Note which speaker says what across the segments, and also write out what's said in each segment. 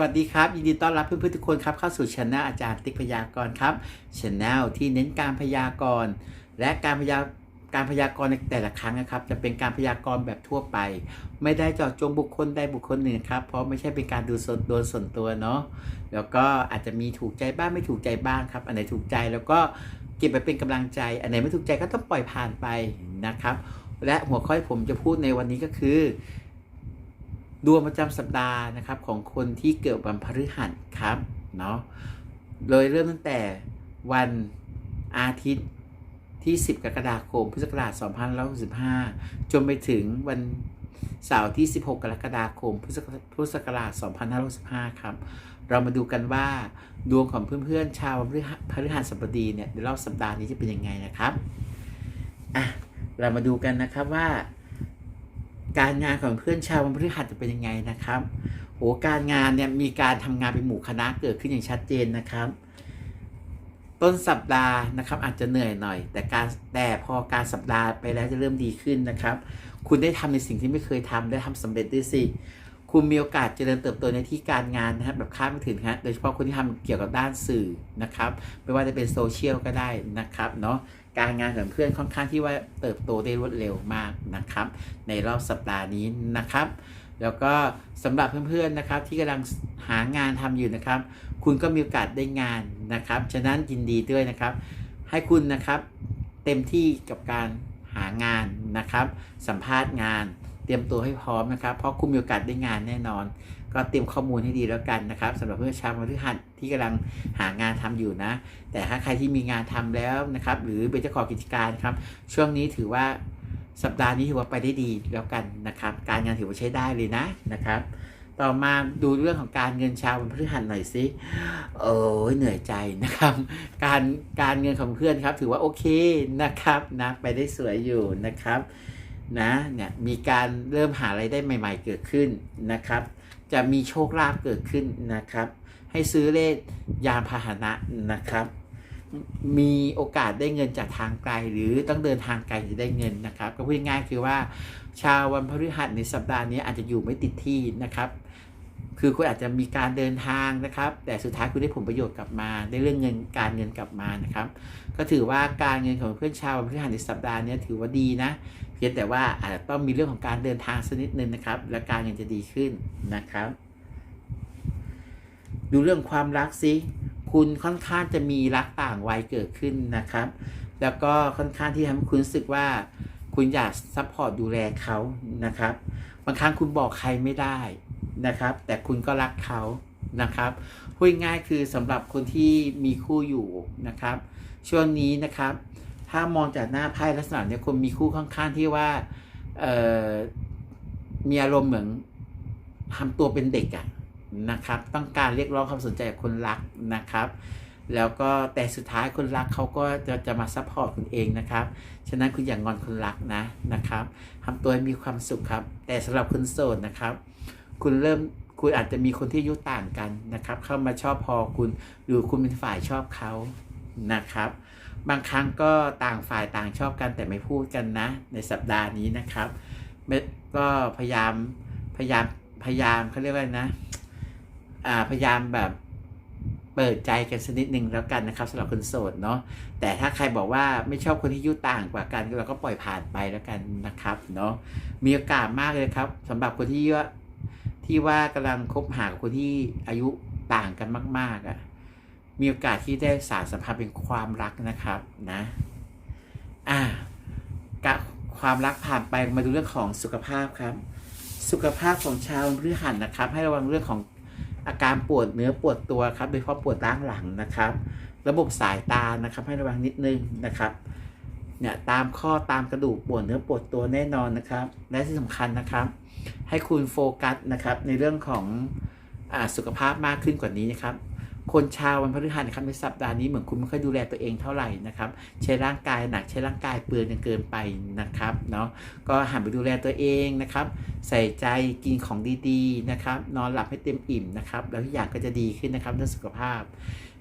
Speaker 1: วัสดีครับ ยินดีต้อนรับเพื่อนๆทุกคนครับเข้าสู่ช anel อาจารย์ติ๊กพยากรณ์ครับช anel ที่เน้นการพยากรณ์และการพยาการพยากรณ์ในแต่ละครั้งนะครับ จะเป็นการพยากรณ์แบบทั่วไป ไม่ได้เจาะจงบุคคลใดบุคคลหนึ่งครับ เพราะไม่ใช่เป็นการดูส่วนโดนส่วนตัวเนาะแล้วก็อาจจะมีถูกใจบ้างไม่ถูกใจบ้างครับ อันไหนถูกใจแล้วก็เก็บไปเป็นกำลังใจ อันไหนไม่ถูกใจก็ต้องปล่อยผ่านไปนะครับ และหัวข้อที่ผมจะพูดในวันนี้ก็คือ ดวงประจำสัปดาห์นะครับของคนที่เกิดวันพฤหัสครับเนาะโดยเริ่มตั้งแต่วันอาทิตย์ที่ 10 กรกฎาคม พุทธศักราช2565 จนไปถึงวันเสาร์ที่ 16 กรกฎาคม พุทธศักราชพุทธศักราช2565 ครับ เรามาดูกันว่าดวงของเพื่อนๆ ชาววันพฤหัสพฤหัสบดีเนี่ยในรอบสัปดาห์นี้จะเป็นยังไงนะครับ อะ เรามาดูกันนะครับว่า การงานของเพื่อนชาววันพฤหัสจะเป็นยังไงนะครับโหการงานเนี่ยมีการทำงานเป็นหมู่คณะเกิดขึ้นอย่างชัดเจนนะครับ ต้นสัปดาห์นะครับอาจจะเหนื่อยหน่อย แต่การแต่พอการสัปดาห์ไปแล้วจะเริ่มดีขึ้นนะครับ คุณได้ทำในสิ่งที่ไม่เคยทำได้ทำสำเร็จด้วยสิคุณมีโอกาสเจริญเติบโตในที่การงานนะครับแบบคาดไม่ถึงฮะโดยเฉพาะคนที่ทำเกี่ยวกับด้านสื่อนะครับ ไม่ว่าจะเป็นโซเชียลก็ได้นะครับเนาะ การงานของเพื่อนค่อนข้างที่ว่าเติบโตได้รวดเร็วมากนะครับ ในรอบสัปดาห์นี้นะครับ แล้วก็สำหรับเพื่อนๆนะครับที่กำลังหางานทำอยู่นะครับ คุณก็มีโอกาสได้งานนะครับ ฉะนั้นยินดีด้วยนะครับ ให้คุณนะครับเต็มที่กับการหางานนะครับ สัมภาษณ์งาน เตรียมตัวให้พร้อมนะครับ เพราะคุณมีโอกาสได้งานแน่นอน ก็เตรียมข้อมูลให้ดีแล้วกันนะครับสำหรับเพื่อนชาวพฤหัสที่กำลังหางานทำอยู่นะ แต่ถ้าใครที่มีงานทำแล้วนะครับ หรือเป็นเจ้าของกิจการครับ ช่วงนี้ถือว่าสัปดาห์นี้ถือว่าไปได้ดีแล้วกันนะครับ การงานถือว่าใช้ได้เลยนะนะครับ ต่อมาดูเรื่องของการเงินชาววันพฤหัสหน่อยสิโอ้ยเหนื่อยใจนะครับ การการเงินของเพื่อนครับ ถือว่าโอเคนะครับนะไปได้สวยอยู่นะครับ นะเนี่ยมีการเริ่มหาไรายได้ใหม่ ๆ เกิดขึ้นนะครับ จะมีโชคลาภเกิดขึ้นนะครับ ให้ซื้อเลขยานพาหนะนะครับ มีโอกาสได้เงินจากทางไกล หรือต้องเดินทางไกลจะได้เงินนะครับ ก็พูดง่ายๆคือว่า ชาววันพฤหัสในสัปดาห์นี้อาจจะอยู่ไม่ติดที่นะครับ คือคุณอาจจะมีการเดินทางนะครับ แต่สุดท้ายคุณได้ผลประโยชน์กลับมา ได้เรื่องเงินการเงินกลับมานะครับ ก็ถือว่าการเงินของเพื่อนชาววันพฤหัสในสัปดาห์นี้ถือว่าดีนะเพียงแต่ว่าอาจจะต้องมีเรื่องของการเดินทางสักนิดนึงนะครับ และการเงินจะดีขึ้นนะครับ ดูเรื่องความรักสิคุณค่อนข้างจะมีรักต่างวัยเกิดขึ้นนะครับ แล้วก็ค่อนข้างที่ทำให้คุณรู้สึกว่าคุณอยากซัพพอร์ตดูแลเขานะครับบางครั้งคุณบอกใครไม่ได้ นะครับ แต่คุณก็รักเขานะครับพูดง่ายคือสำหรับคนที่มีคู่อยู่นะครับ ช่วงนี้นะครับ ถ้ามองจากหน้าไพ่ลักษณะเนี่ยคนมีคู่ค่อนข้างที่ว่ามีอารมณ์เหมือนทำตัวเป็นเด็กอะนะครับ ต้องการเรียกร้องความสนใจจากคนรักนะครับ แล้วก็แต่สุดท้ายคนรักเขาก็จะจะมาซัพพอร์ตคุณเองนะครับ ฉะนั้นคุณอย่างงอนคนรักนะนะครับทำตัวให้มีความสุขครับ แต่สำหรับคนโสดนะครับ คุณเริ่มคุณอาจจะมีคนที่อายุต่างกันนะครับ เข้ามาชอบพอคุณหรือคุณเป็นฝ่ายชอบเขานะครับ บางครั้งก็ต่างฝ่ายต่างชอบกันแต่ไม่พูดกันนะ ในสัปดาห์นี้นะครับก็พยายามพยายามพยายามเขาเรียกว่านะอ่าพยายามแบบเปิดใจกันสักนิดหนึ่งแล้วกันนะครับสำหรับคนโสดเนาะแต่ถ้าใครบอกว่าไม่ชอบคนที่อายุต่างกว่ากันเราก็ปล่อยผ่านไปแล้วกันนะครับเนาะมีโอกาสมากเลยครับสำหรับคนที่ว่า ที่ว่ากำลังคบหากับคนที่อายุต่างกันมาก ๆอะมีโอกาสที่ได้สารสัมพันธ์เป็นความรักนะครับนะอ่ากะความรักผ่านไปมาดูเรื่องของสุขภาพครับ สุขภาพของชาวพฤหัสนะครับ ให้ระวังเรื่องของอาการปวดเนื้อปวดตัวครับโดยเฉพาะปวดล้างหลังนะครับ ระบบสายตานะครับ ให้ระวังนิดนึงนะครับเนี่ยตามข้อตามกระดูกปวดเนื้อปวดตัวแน่นอนนะครับ และที่สำคัญนะครับ ให้คุณโฟกัสนะครับในเรื่องของอสุขภาพมากขึ้นกว่านี้นะครับ คนชาววันพฤหัสครับในสัปดาห์นี้เหมือนคุณไม่ค่อยดูแลตัวเองเท่าไหร่นะครับ ใช้ร่างกายหนักใช้ร่างกายเปลืองเกินไปนะครับเนาะก็หันไปดูแลตัวเองนะครับ ใส่ใจกินของดีๆนะครับ นอนหลับให้เต็มอิ่มนะครับ แล้วทุกอย่างก็จะดีขึ้นนะครับเรื่องสุขภาพ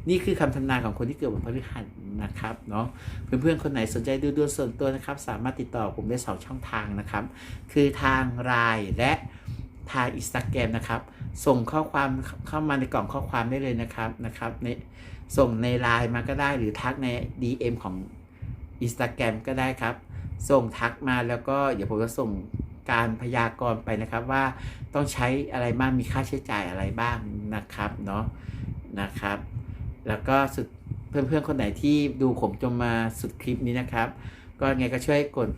Speaker 1: นี่คือคำทำนายของคนที่เกิดวันพฤหัสนะครับเนาะเพื่อนๆคนไหนสนใจดูดวงส่วนตัวนะครับ สามารถติดต่อผมได้สองช่องทางนะครับ คือทางไลน์และทางอินสตาแกรมนะครับ ส่งข้อความเข้ามาในกล่องข้อความได้เลยนะครับนะครับในส่งในไลน์มาก็ได้หรือทักใน DM ของ Instagram ก็ได้ครับ ส่งทักมาแล้วก็เดี๋ยวผมจะส่งการพยากรณ์ไปนะครับว่าต้องใช้อะไรบ้างมีค่าใช้จ่ายอะไรบ้างนะครับเนาะนะครับ แล้วก็สุดเพื่อนๆคนไหนที่ดูผมจนมาสุดคลิปนี้นะครับ ก็ไงก็ช่วยกด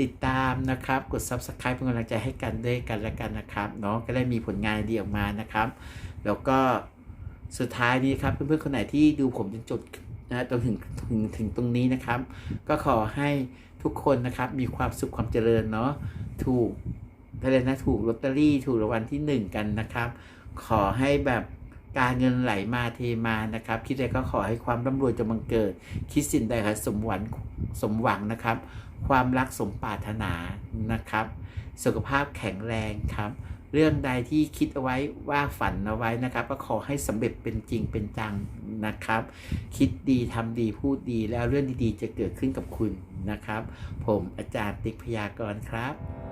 Speaker 1: ติดตามนะครับ กด Subscribe เป็นกำลังใจให้กันด้วยกันและกันนะครับเนาะก็ได้มีผลงานดีออกมานะครับ แล้วก็สุดท้ายนี้ครับเพื่อนๆคนไหนที่ดูผมจนจบนะจนถึงถึงถึงตรงนี้นะครับ ก็ขอให้ทุกคนนะครับมีความสุขความเจริญเนาะถูกอะไรนะถูกลอตเตอรี่ถูกรางวัลที่หนึ่งกันนะครับ ขอให้แบบ การเงินไหลมาเทมานะครับ คิดอะไรก็ขอให้ความร่ำรวยจะบังเกิด คิดสิ่งใดขอสมหวังสมหวังนะครับ ความรักสมปรารถนานะครับ สุขภาพแข็งแรงครับ เรื่องใดที่คิดเอาไว้ว่าฝันเอาไว้นะครับ ก็ขอให้สำเร็จเป็นจริงเป็นจังนะครับ คิดดีทำดีพูดดีแล้วเรื่องดีๆ จะเกิดขึ้นกับคุณนะครับ ผมอาจารย์ติ๊กพยากรณ์ครับ